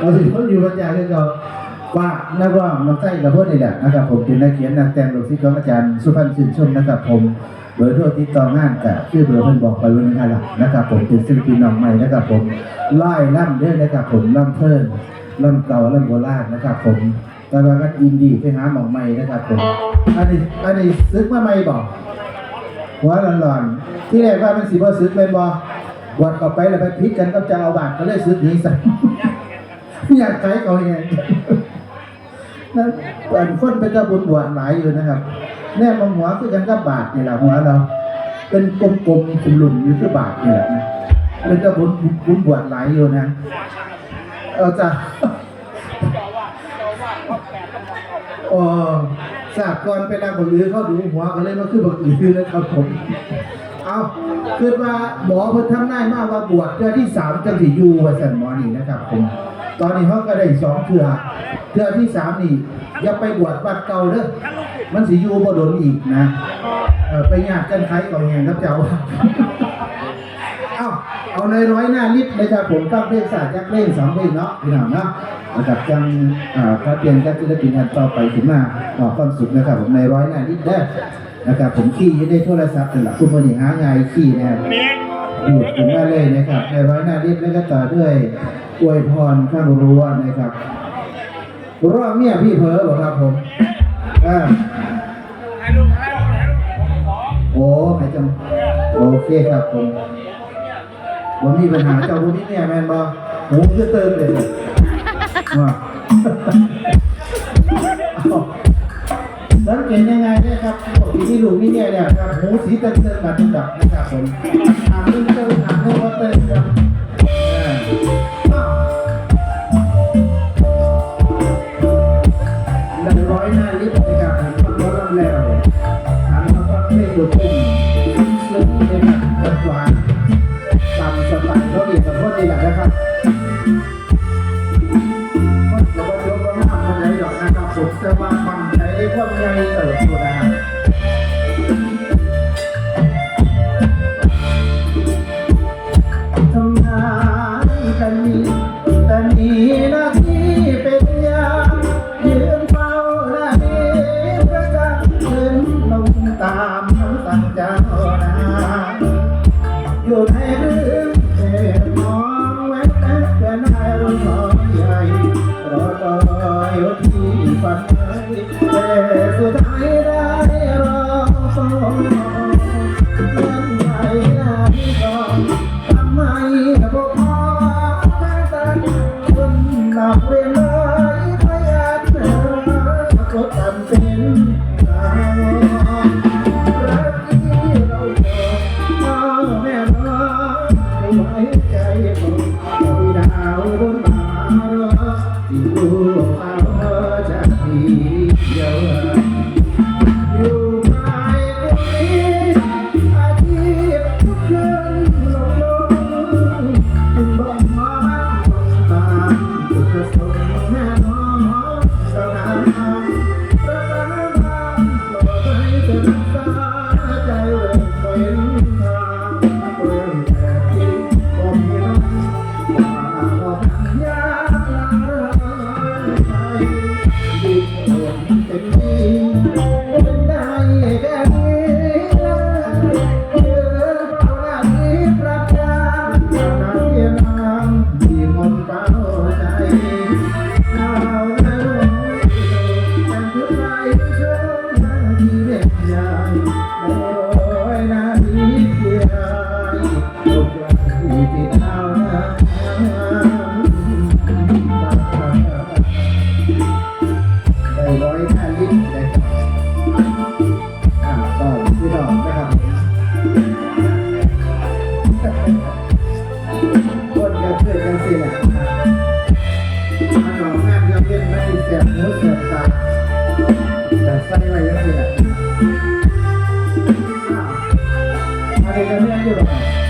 เราสิคนอยู่ปัญญาคือเราว่านักร้องนักใต้กับพวกนี่แหละนะครับผมเป็นนักเขียนนักแต่งหลูกศิษย์ของอาจารย์สุพรรณสินชมนะครับผมเบอร์โทรติดต่องานกับชื่อเบอร์เพิ่นบอกไปวันนี้ครับนะครับผมเป็นศิลปินน้องใหม่นะครับผมไล่ล่ำเด้อนะครับผมล่ำเพิ่นล่ำเก่าล่ำโบราณนะครับผมแต่ว่าก็ยินดีไปหาหมองใหม่นะครับผมอันนี้อันนี้ซึกมาใหม่บอกหัวหลอนๆที่แรกว่ามันสิบ่ซึกเป็นบ่บวชเข้าไปแล้วไปพิษกันกับเจ้าอาวาสก็เลยซึกนี้ซะ อยากไกลเขาเองนั่นอันคนเป็นเจ้าบุญบวชหลายอยู่นะครับ แน่มองหัวคือกันกับาทนี่แหละหัวเรา เป็นกลมๆหลุมๆอยู่คือบาทนี่แหละนะเป็นเจ้าบุญบุญบวชหลายอยู่นะเอาจะโอ้ทราบก่อนไปนางบักอือเขาดูหัวก็เลยมาคือบักอือนะครับผม เอาคือว่าหมอเพิ่นทำนายมาว่าบวชเทื่อที่สามจังสิอยู่ว่าซั่นหมอนี่นะครับผม ตอนนี้เขาก็ได้สองเทื่อเทื่อที่สามนี่อย่าไปบวชวัดเก่าเด้อมันสิอยู่บ่ดนอีกนะเออไปญาติกันไขก่อนแหงครับเจ้าเอาเอาในร้อยหน้านิดนะครับผมตั้งเพลงศาสตร์ยักเล่นสองเพลงเนาะพี่น้องเนาะนะครับจังอ่าพระเปลี่ยนกันศิลปินอันต่อไปถึงมาขอความสุขนะครับผมในร้อยหน้านิดได้อนะครับผมขี้ยังได้โทรศัพท์เป็นหลักคุณมันนี่หาไงายขี้นะครับดูดถึงมาเลยนะครับในร้อยหน้านิดแล้วก็ต่อด้วย อวยพรข้างรั้วนะครับรอเมียพี่เผลอบอกครับผมอ่าโอ้ไม่จำโอเคครับผมผมมีปัญหาเจ้าพวกนี้เนี่ยแมนบอหูจะเติมเลยว่าเอาสังเกตยังไงเนี่ยครับปกติที่ลูกนี่เนี่ยเนี่ยครับหูสีเติมเติมแบบเป็นดับนะครับผมอ่านเรื่องเติมอ่านเรื่องว่าเติมครับ มาฟังเพลงดูดปุ่มซึ่งเป็นแบบหวานตามสไตล์เขาดีกับพวกนี้แหละนะครับคนกับว่ายกว่าห้ามคนไหนหรอกนะครับผมจะว่าฟังใจความใหญ่เติบโตนะครับ ใส่ไว้ยังสิแหละอะไรกันเนี่ยอยู่หรอ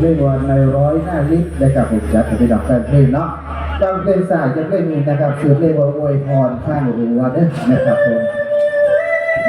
เล่นวันในร้อยหน้าลิฟต์นะครับผมจัดเป็นดอกแฟนเพลงเนาะฟังเพลงสายจะเลงนี้นะครับสื่อเล่นวันอวยพรข้างรัวเด้อนะครับผม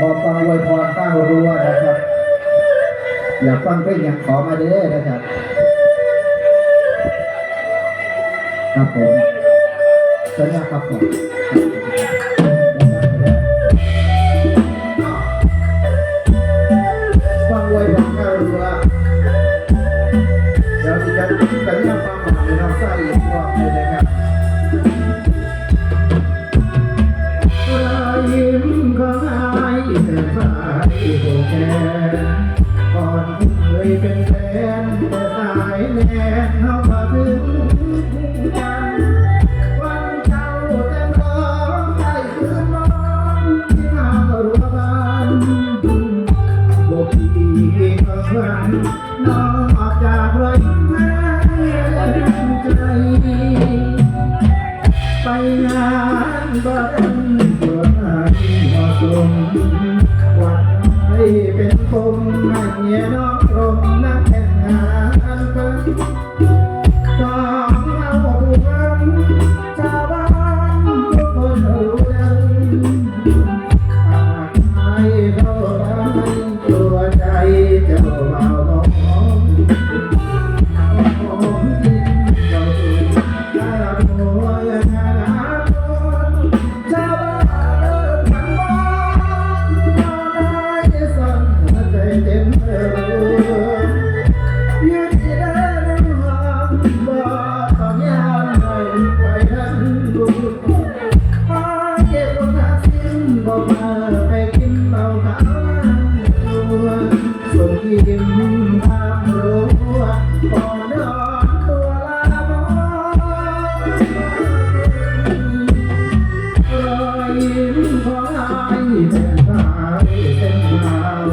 บอกฟังอวยพรข้างรัวนะครับ อยากฟังเพลงอย่างขอมาเด้อนะครับครับผมสัญญาครับผม โบแกนก่อนเคยเป็นแฟนแต่สายแนนเข้ามาถึงกันวันเจ้าเต็มร้องไห้คืนนอนที่ทารั้วบ้านบอกพี่ก็ฟังนอกจากรอยยิ้มให้ใจไปงานบ้านตัวไหนเหมาะสม เป็นปมให้เงียน้องรม ไปกินเหล้าขาตัวส่งยิ้มทางรั้วก่อนนอนตัวลาบรอยยิ้มของอายเป็นสายเส้นขาว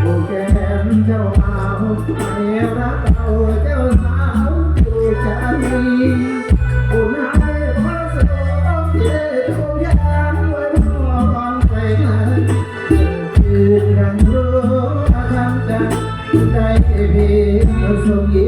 โอ้แก้มเจ้าบ่าวให้รักเอาเจ้าสา ยง